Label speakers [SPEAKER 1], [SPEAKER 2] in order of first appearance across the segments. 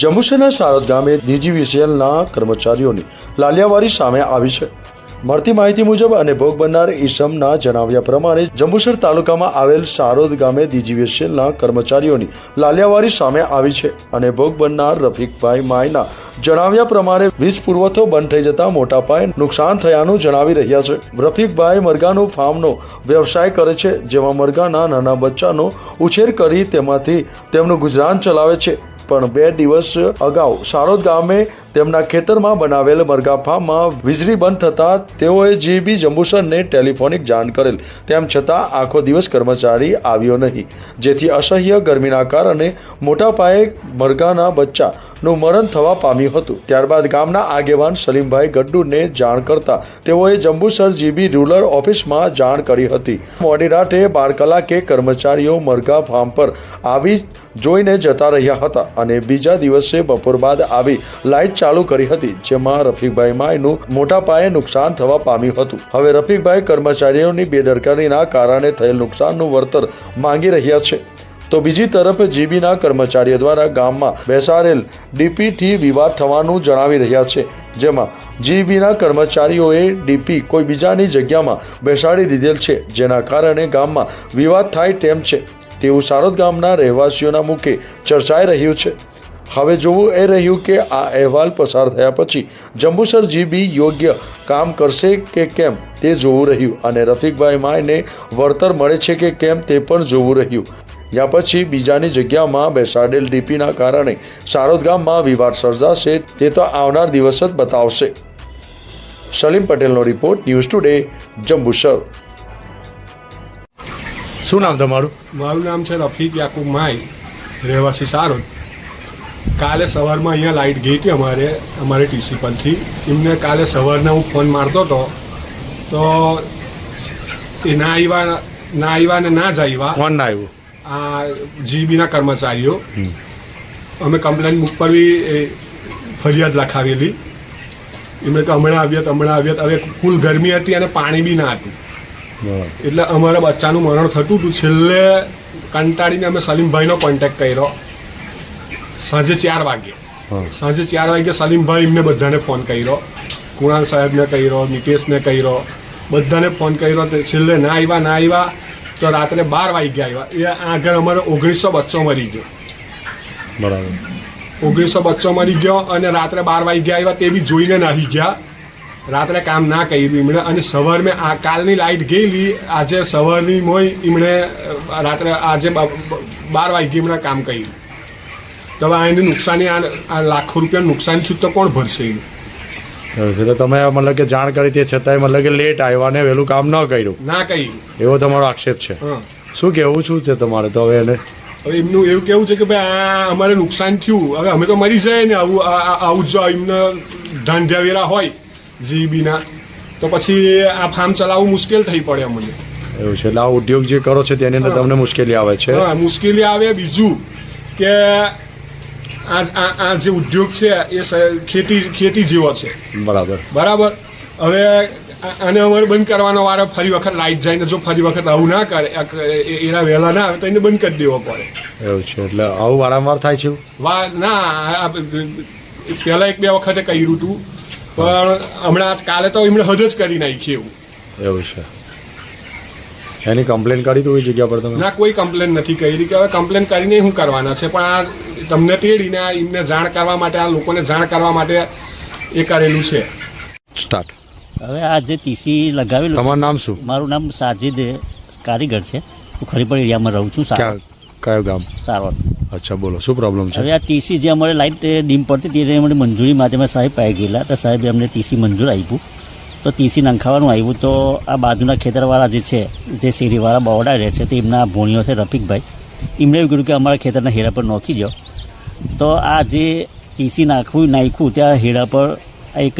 [SPEAKER 1] જંબુસરના શારદ ગામે ડીજીવીસીએલના કર્મચારીઓની લાલિયાવારી સામે આવી છે. મળતી માહિતી મુજબ અને ભોગ બનનાર ઈસમના જણાવ્યા પ્રમાણે જંબુસર તાલુકામાં આવેલ શારોદ ગામે ડીજીવીસીએલના કર્મચારીઓની લાલિયાવારી સામે આવી છે અને ભોગ બનનાર રફીકભાઈ માયના જણાવ્યા પ્રમાણે વીજ પુરવઠો બંધ થઈ જતા મોટા પાયે નુકસાન થયાનું જણાવી રહ્યા છે. રફીકભાઈ મરઘાનો ફાર્મનો વ્યવસાય કરે છે, જેમાં મરઘાના નાના બચ્ચાનો ઉછેર કરી તેમાંથી તેમનું ગુજરાન ચલાવે છે. પણ બે દિવસ અગાઉ. સારોદ ગામે તેમના ખેતરમાં બનાવેલ મરઘા ફાર્મમાં વીજળી બંધ થતાં તેઓએ જીબી જંબુસરને ટેલિફોનિક જાણ કરેલ. તેમ છતાં આખો દિવસ કર્મચારી આવ્યો નહીં. જેથી અસહ્ય ગરમીના કારણે મોટા પાયે મરઘાના બચ્ચાનું મરણ થવા પામ્યું હતું. ત્યારબાદ ગામના આગેવાન સલીમભાઈ ગડ્ડુને જાણ કરતા તેઓએ જંબુસર જીબી રૂરલ ઓફિસમાં જાણ કરી હતી. મોડી રાતે બાર કલાકે કર્મચારીઓ મરઘા ફાર્મ પર આવી જોઈને જતા રહ્યા હતા અને બીજા દિવસે બપોર બાદ આવી લાઇટ ચાલુ કરી હતી, જેમાં રફીકભાઈ માયનું મોટા પાયે નુકસાન થવા પામ્યું હતું. હવે રફીકભાઈ કર્મચારીઓની બેદરકારીના કારણે થયેલ નુકસાનનું વળતર માંગી રહ્યા છે. તો બીજી તરફ જીબીના કર્મચારીઓ દ્વારા ગામમાં બેસાડેલ ડીપીથી વિવાદ થવાનું જણાવી રહ્યા છે, જેમાં જીબીના કર્મચારીઓએ ડીપી કોઈ બીજાની જગ્યામાં બેસાડી દીધેલ છે, જેના કારણે ગામમાં વિવાદ થાય તેમ છે. તેવું સારોદ ગામના રહેવાસીઓના મુખે ચર્ચાઈ રહ્યું છે. હવે જોવું એ રહ્યું કે આ અહેવાલ પસાર થયા પછી જંબુસર જીબી યોગ્ય કામ કરશે કે કેમ તે જોવું રહ્યું અને રફીકભાઈ માયને વળતર મળે છે કે કેમ તે પણ જોવું રહ્યું. યા પછી બીજાની જગ્યામાં બેસાડેલ ડીપીના કારણે સારોદ ગામમાં વિવાદ સર્જાશે તે તો આવનાર દિવસ જ બતાવશે. સલીમ પટેલનો રિપોર્ટ ન્યૂઝ ટુડે જંબુસર. શું નામ તમારું?
[SPEAKER 2] મારું નામ છે રફીક યાકુબ માય રહેવાસી સારોદ. કાલે સવારમાં અહીંયા લાઇટ ગઈ હતી અમારે અમારે ટીસી પરથી એમને કાલે સવારના હું ફોન મારતો હતો. તો એ ના આવ્યા ના આવ્યા ને ના જ આવ્યા
[SPEAKER 1] કોણ ના આવ્યું
[SPEAKER 2] આ જીબીના કર્મચારીઓ. અમે કમ્પ્લેન ઉપર બી ફરિયાદ લખાવેલી. એમણે તો હમણાં આવ્યા તો હમણાં આવ્યા હવે ફૂલ ગરમી હતી અને પાણી બી ના હતું. એટલે અમારા બચ્ચાનું મરણ થતું હતું. છેલ્લે કંટાળીને અમે સલીમભાઈનો કોન્ટેક્ટ કર્યો. સાંજે ચાર વાગે સાંજે ચાર વાગે સલીમભાઈ એમને બધાને ફોન કર્યો. કુણાલ સાહેબને કર્યો નિતેશને કર્યો. બધાને ફોન કર્યો તે છેલ્લે ના આવ્યા ના આવ્યા તો રાત્રે બાર વાગ્યા આવ્યા એ આગળ અમારે ઓગણીસો બચ્ચો મરી ગયો.
[SPEAKER 1] બરાબર.
[SPEAKER 2] ઓગણીસો બચ્ચો મરી ગયો અને રાત્રે બાર વાગ્યા આવ્યા તે બી જોઈને નાહી ગયા. રાત્રે કામ ના કર્યું એમણે અને સવાર મેં આ કાલની લાઇટ ગયેલી. આજે સવારની મોય એમણે રાત્રે આજે બાર વાગ્યે એમણે કામ કર્યું. તો હવે એની નુકસાની આ આ લાખો રૂપિયાનું નુકસાન થયું તો કોણ ભરશે
[SPEAKER 1] તો તમે મતલબ કે જાણ કરી તે છતાંય મતલબ કે લેટ આવ્યા ને વહેલું કામ ન કર્યું.
[SPEAKER 2] ના કહ્યું
[SPEAKER 1] એવો તમારો આક્ષેપ છે. શું કેવું છું છે તમારે તો હવે એને
[SPEAKER 2] હવે એમનું એવું કેવું છે કે ભાઈ આ અમારે નુકસાન થયું. હવે અમે તો મરી જાય ને આવું આ- આ- આવું જો એમને ધાંધ્યા વેરા હોય જીબીના. તો પછી આ ફાર્મ ચલાવવું મુશ્કેલ થઈ પડે અમને.
[SPEAKER 1] એવું છે. એટલે આ ઉદ્યોગ જે કરો છો તેની અંદર તમને મુશ્કેલી આવે છે.
[SPEAKER 2] મુશ્કેલી આવે બીજું કે આ આ આ જે ઉદ્યોગ છે એ ખેતી ખેતી જેવો છે.
[SPEAKER 1] બરાબર.
[SPEAKER 2] બરાબર? હવે આને અમારે બંધ કરવાનો વારો ફરી વખત લાઈટ જાય ને જો ફરી વખત આવું ના કરે એના વહેલા ના આવે તો એને બંધ કરી દેવો પડે.
[SPEAKER 1] એવું છે એટલે આવું વારંવાર થાય છે
[SPEAKER 2] વા ના પહેલા એક બે વખતે કર્યું હતું પણ હમણાં આજ કાલે તો એમણે હદ જ કરી નાખી એવું.
[SPEAKER 1] એવું છે. એની કમ્પ્લેન કરી તું એ જગ્યા પર તમે?
[SPEAKER 2] ના કોઈ કમ્પ્લેન નથી કરી. કે હવે કમ્પ્લેન કરીને શું કરવાના છે? પણ આ તમને તેડીને આ એમને જાણ કરવા માટે આ લોકોને જાણ કરવા માટે એ કરેલું છે.
[SPEAKER 1] સ્ટાર્ટ
[SPEAKER 3] હવે આ જે ટીસી લગાવેલું
[SPEAKER 1] તમારું નામ શું?
[SPEAKER 3] મારું નામ સાજીદ કારીગર છે. હું ખરીપડ એરિયામાં રહું છું સારવાર.
[SPEAKER 1] કયો ગામ?
[SPEAKER 3] સારવાર.
[SPEAKER 1] અચ્છા બોલો શું પ્રોબ્લેમ છે?
[SPEAKER 3] હવે આ ટીસી જે અમારે લાઇટ ડીમ પડતી હતી અમને મંજૂરી માટે અમે સાહેબ પાઈ ગયેલા. તો સાહેબે અમને ટીસી મંજૂર આપ્યું. તો ટીસી નંખાવાનું આવ્યું. તો આ બાજુના ખેતરવાળા જે છે જે શેરીવાળા બવડા રહે છે તે એમના ભોણીઓ છે રફીકભાઈ. એમણે એવું કીધું કે અમારા ખેતરના હેરા પર નોખી દો તો આ જે ટીસી નાખવું નાખ્યું ત્યાં હેડા પર એક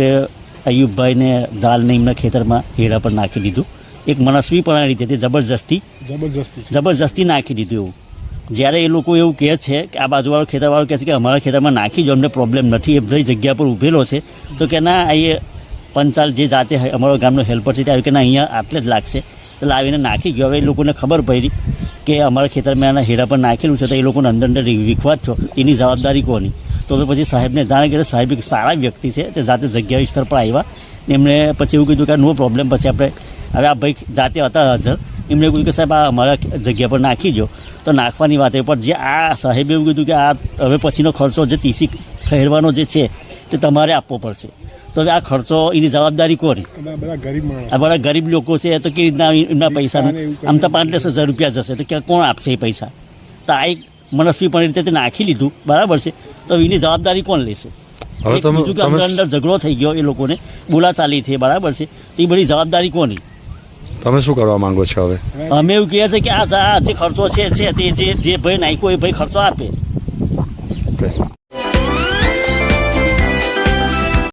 [SPEAKER 3] અયુબભાઈને જાલને એમના ખેતરમાં હેડા પર નાખી દીધું. એક મનસ્વીપણા રીતે તે જબરજસ્તી
[SPEAKER 2] જબરજસ્તી.
[SPEAKER 3] જબરજસ્તી નાખી દીધું એવું. જ્યારે એ લોકો એવું કહે છે કે આ બાજુવાળો ખેતરવાળો કહે છે કે અમારા ખેતરમાં નાખી જો અમને પ્રોબ્લેમ નથી એ બધી જગ્યા પર ઊભેલો છે. તો કે ના એ પંચાલ જે જાતે અમારો ગામનો હેલ્પર છે ત્યાં કે ના અહીંયા આટલે જ લાગશે. તો લાવીને નાખી ગયો. હવે એ લોકોને ખબર પડી કે અમારા ખેતરમાં એના હીરા પર નાખેલું છે, તો એ લોકોને અંદર અંદર વિખવાદ છો. એની જવાબદારી કોની? તો હવે પછી સાહેબને જાણે કે સાહેબ એક સારા વ્યક્તિ છે, તે જાતે જગ્યા સ્થળ પર આવ્યા. એમણે પછી એવું કીધું કે નો પ્રોબ્લેમ પછી આપણે હવે આ ભાઈ જાતે હતા હાજર. એમણે કીધું કે સાહેબ, આ અમારા જગ્યા પર નાખી દો તો નાખવાની વાત એ, પણ જે આ સાહેબે એવું કીધું કે આ હવે પછીનો ખર્ચો જે ટીસી ફેરવાનો જે છે, તે તમારે આપવો પડશે. તો આ ખર્ચો એની જવાબદારી કોની?
[SPEAKER 2] બધા બધા ગરીબ માણસ.
[SPEAKER 3] આ બધા ગરીબ લોકો છે તો કેવી રીતના એમના પૈસા આમ તો પાંચ દસ હજાર રૂપિયા જશે તો ક્યાં કોણ આપશે એ પૈસા? તો આ એક મનસ્વીપણ રીતે તે નાખી લીધું બરાબર છે? તો એની જવાબદારી કોણ લેશે?
[SPEAKER 1] હવે તમે
[SPEAKER 3] બીજું કે અંદર અંદર ઝઘડો થઈ ગયો એ લોકોને બોલા ચાલી થઈ બરાબર છે? તો એ બધી જવાબદારી કોની?
[SPEAKER 1] તમે શું કરવા માંગો છો હવે?
[SPEAKER 3] અમે એવું કહીએ છીએ કે આ જે ખર્ચો છે છે તે જે જે ભાઈ નાખ્યો એ ભાઈ ખર્ચો આપે.